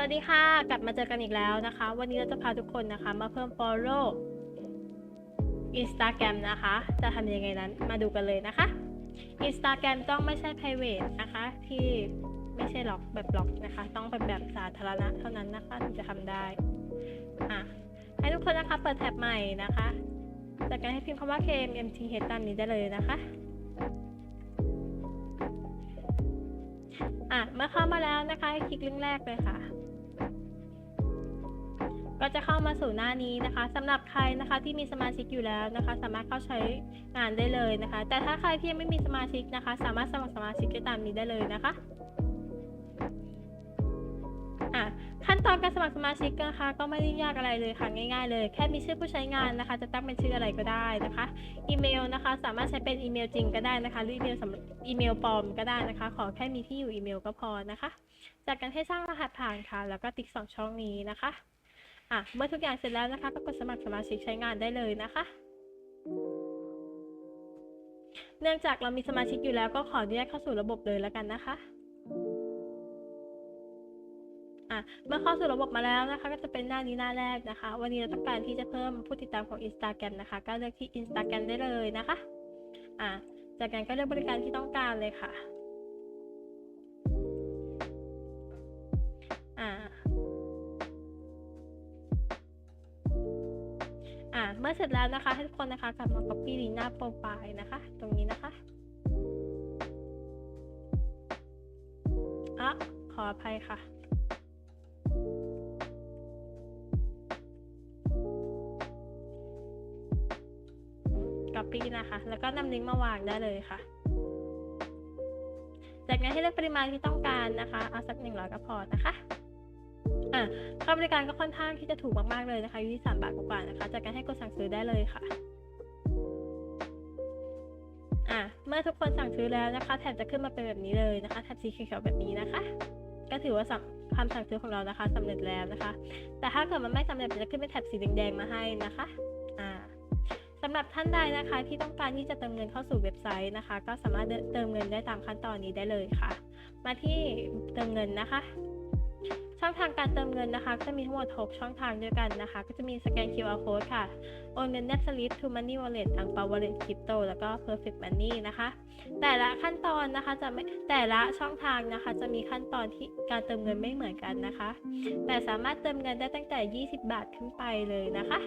สวัสดีค่ะ กลับมาเจอกันอีกแล้วนะคะ วันนี้เราจะพาทุกคนนะคะ มาเพิ่ม follow Instagram นะคะ จะทำยังไงนั้นมาดูกันเลยนะคะ Instagram ต้องไม่ใช่ private นะคะ ที่ไม่ใช่ล็อกแบบล็อกนะคะ ต้องเป็นแบบสาธารณะเท่านั้นนะคะถึงจะทำได้อะให้ทุกคนนะคะเปิดแท็บใหม่นะคะ จากการให้พิมพ์คำว่า KMMTH ตามนี้ได้เลยนะคะอะเมื่อเข้ามาแล้วนะคะให้คลิกลิงก์แรกเลยค่ะ ก็จะเข้ามาสู่หน้านี้นะคะสำหรับใครนะคะที่มีสมาชิกอยู่แล้วนะคะ สามารถเข้าใช้งานได้เลยนะคะ แต่ถ้าใครที่ยังไม่มีสมาชิกนะคะ สามารถสมัครสมาชิกได้ตามนี้ได้เลยนะคะอะขั้นตอนการสมัครสมาชิกนะคะก็ไม่ได้ยากอะไรเลยค่ะง่ายๆเลย แค่มีชื่อผู้ใช้งานนะคะ จะตั้งเป็นชื่ออะไรก็ได้นะคะอีเมลนะคะ สามารถใช้เป็นอีเมลจริงก็ได้นะคะหรืออีเมลสำอีเมลปลอมก็ได้นะคะ ขอแค่มีที่อยู่อีเมลก็พอนะคะ จากการให้สร้างรหัสผ่านค่ะ แล้วก็ติ๊กสองช่องนี้นะคะ อะเมื่อทุกอย่างเสร็จแล้วนะคะก็กดสมัครสมาชิกใช้งานได้เลยนะคะ เนื่องจากเรามีสมาชิกอยู่แล้วก็ขออนุญาตเข้าสู่ระบบเลยแล้วกันนะคะอะเมื่อเข้าสู่ระบบมาแล้วนะคะ ก็จะเป็นหน้านี้หน้าแรกนะคะ วันนี้เราต้องการที่จะเพิ่มผู้ติดตามของ Instagram นะคะ ก็เลือกที่ Instagram ได้เลยนะคะอะจากนั้นก็เลือกบริการที่ต้องการเลยค่ะ เมื่อเสร็จแล้วนะคะให้ทุกคนนะคะกลับมา copy ลิงก์หน้าโปรไฟล์นะคะ ตรงนี้นะคะอะขออภัยค่ะ copy นะคะ แล้วก็นำลิงก์มาวางได้เลยค่ะ จากนั้นให้เลือกปริมาณที่ต้องการนะคะ เอาสักหนึ่งร้อยก็พอนะคะ อะค่าบริการก็ค่อนข้างที่จะถูกมากๆเลยนะคะอยู่ที่สามบาทกว่าๆนะคะ จากการให้กดสั่งซื้อได้เลยค่ะอะเมื่อทุกคนสั่งซื้อแล้วนะคะแท็บจะขึ้นมาเป็นแบบนี้เลยนะคะแท็บสีเขียวแบบนี้นะคะ ก็ถือว่าสั่งคำสั่งซื้อของเรานะคะสำเร็จแล้วนะคะ แต่ถ้าเกิดมันไม่สำเร็จจะขึ้นเป็นแท็บสีแดงๆมาให้นะคะอ่าสำหรับท่านใดนะคะที่ต้องการที่จะเติมเงินเข้าสู่เว็บไซต์นะคะ ก็สามารถเติมเงินได้ตามขั้นตอนนี้ได้เลยค่ะ มาที่เติมเงินนะคะ องทางการเติมเงินนะคะ ก็จะมีทั้งหมด 6 ช่องทางด้วยกันนะคะ ก็จะมีสแกน QR code ค่ะ โอนเงิน Net Slip to Money Wallet อังเปา Wallet Crypto แล้วก็ Perfect Money นะคะ แต่ละขั้นตอนนะคะจะไม่แต่ละช่องทางนะคะ จะมีขั้นตอนที่การเติมเงินไม่เหมือนกันนะคะ แต่สามารถเติมเงินได้ตั้งแต่ 20 บาทขึ้นไปเลยนะคะ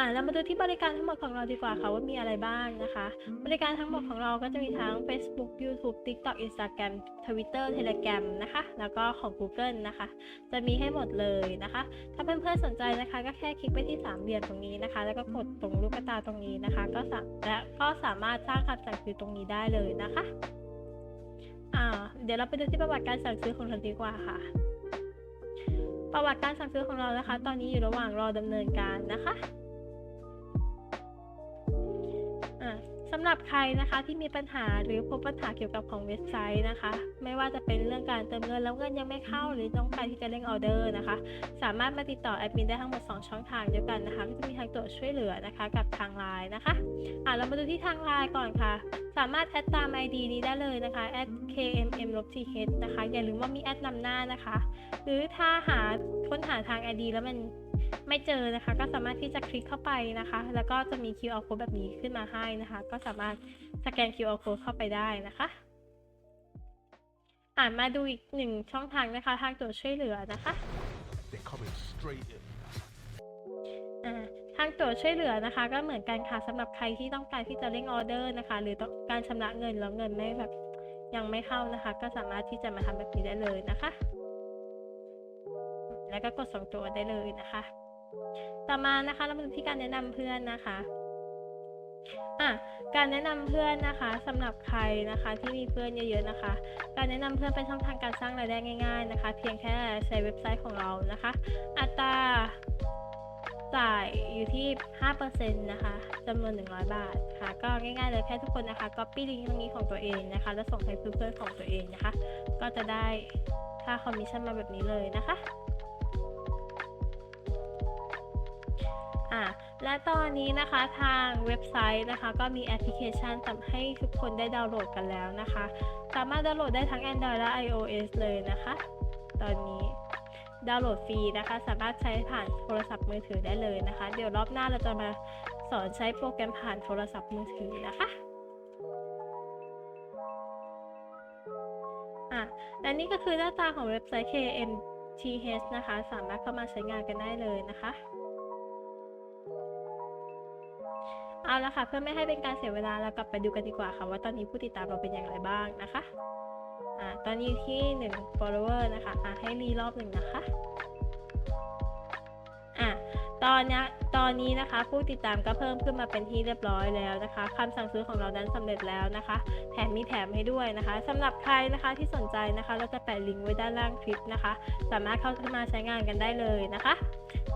อ่าเรามาดูที่บริการทั้งหมดของเราดีกว่าค่ะว่ามีอะไรบ้างนะคะ บริการทั้งหมดของเราก็จะมีทั้ง Facebook YouTube TikTok Instagram Twitter Telegram นะคะ แล้วก็ของ Google นะคะ จะมีให้หมดเลยนะคะ ถ้าเพื่อนๆสนใจนะคะ ก็แค่คลิกไปที่สามเหลี่ยมตรงนี้นะคะ แล้วก็กดตรงลูกตาตรงนี้นะคะ ก็สและก็สามารถสร้างคำสั่งซื้อตรงนี้ได้เลยนะคะอ่าเดี๋ยวเราไปดูที่ประวัติการสั่งซื้อของเราดีกว่าค่ะประวัติการสั่งซื้อของเรานะคะ ตอนนี้อยู่ระหว่างรอดำเนินการนะคะำหรับใครนะคะที่มีปัญหาหรือพบปัญหาเกี่ยวกับของเว็บไซต์นะคะ ไม่ว่าจะเป็นเรื่องการเติมเงินแล้วเงินยังไม่เข้าหรือต้องการที่จะเร่งออเดอร์นะคะ สามารถมาติดต่อแอดมินได้ทั้งหมด 2 ช่องทางเดียวกันนะคะก็จะมีทางตัวช่วยเหลือนะคะกับทางไลน์นะคะอะเรามาดูที่ทางไลน์ก่อนค่ะ สามารถแอดตาม ID นี้ได้เลยนะคะ @kmm-th นะคะอย่าลืมว่ามีแอดนำหน้านะคะ หรือถ้าหาค้นหาทาง ID แล้วมัน ไม่เจอนะคะ ก็สามารถที่จะคลิกเข้าไปนะคะ แล้วก็จะมี QR code แบบนี้ขึ้นมาให้นะคะ ก็สามารถสแกน QR code เข้าไปได้นะคะอ่านมาดูอีกหนึ่งช่องทางนะคะ ทางตัวช่วยเหลือนะคะ They're coming straight in. อ่าทางตัวช่วยเหลือนะคะ ก็เหมือนกันค่ะสำหรับใครที่ต้องการที่จะเร่งออเดอร์นะคะ หรือต้องการชำระเงินแล้วเงินไม่แบบยังไม่เข้านะคะ ก็สามารถที่จะมาทำแบบนี้ได้เลยนะคะ แล้วก็กดส่งตัวได้เลยนะคะ ต่อมานะคะเรามาดูที่การแนะนำเพื่อนนะคะอะการแนะนำเพื่อนนะคะสำหรับใครนะคะที่มีเพื่อนเยอะๆนะคะ การแนะนำเพื่อนเป็นช่องทางการสร้างรายได้ง่ายๆนะคะ เพียงแค่ใช้เว็บไซต์ของเรานะคะ อัตราจ่ายอยู่ที่ 5%นะคะจำนวน 100 บาทค่ะ ก็ง่ายๆเลยแค่ทุกคนนะคะ copy ลิงก์ตรงนี้ของตัวเองนะคะ แล้วส่งให้เพื่อนๆของตัวเองนะคะ ก็จะได้ค่าคอมมิชชั่นมาแบบนี้เลยนะคะ และตอนนี้นะคะทางเว็บไซต์นะคะ ก็มีแอปพลิเคชันทำให้ทุกคนได้ดาวน์โหลดกันแล้วนะคะ สามารถดาวน์โหลดได้ทั้ง Android และ iOS เลยนะคะ ตอนนี้ดาวน์โหลดฟรีนะคะ สามารถใช้ผ่านโทรศัพท์มือถือได้เลยนะคะ เดี๋ยวรอบหน้าเราจะมาสอนใช้โปรแกรมผ่านโทรศัพท์มือถือนะคะอะและนี่ก็คือหน้าตาของเว็บไซต์ KMTH นะคะ สามารถเข้ามาใช้งานกันได้เลยนะคะ ละค่ะ เพื่อไม่ให้เป็นการเสียเวลาเรากลับไปดูกันดีกว่าค่ะ ว่าตอนนี้ผู้ติดตามเราเป็นอย่างไรบ้างนะคะอ่าตอนนี้ที่ 1 follower นะคะอ่าให้รีรอบหนึ่งนะคะอะตอนเนี้ย ตอนนี้นะคะ ผู้ติดตามก็เพิ่มขึ้นมาเป็นที่เรียบร้อยแล้วนะคะคำสั่งซื้อของเรานั้นสำเร็จแล้วนะคะ แถมมีแถมให้ด้วยนะคะสำหรับใครนะคะที่สนใจนะคะเราจะแปะลิงก์ไว้ด้านล่างคลิปนะคะ สามารถเข้ามาใช้งานกันได้เลยนะคะ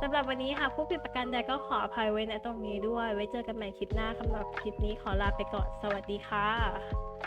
สำหรับวันนี้ค่ะผู้ผิดประกันใดก็ขออภัยไว้ในตรงนี้ด้วย ไว้เจอกันใหม่คลิปหน้าสำหรับคลิปนี้ขอลาไปก่อนสวัสดีค่ะ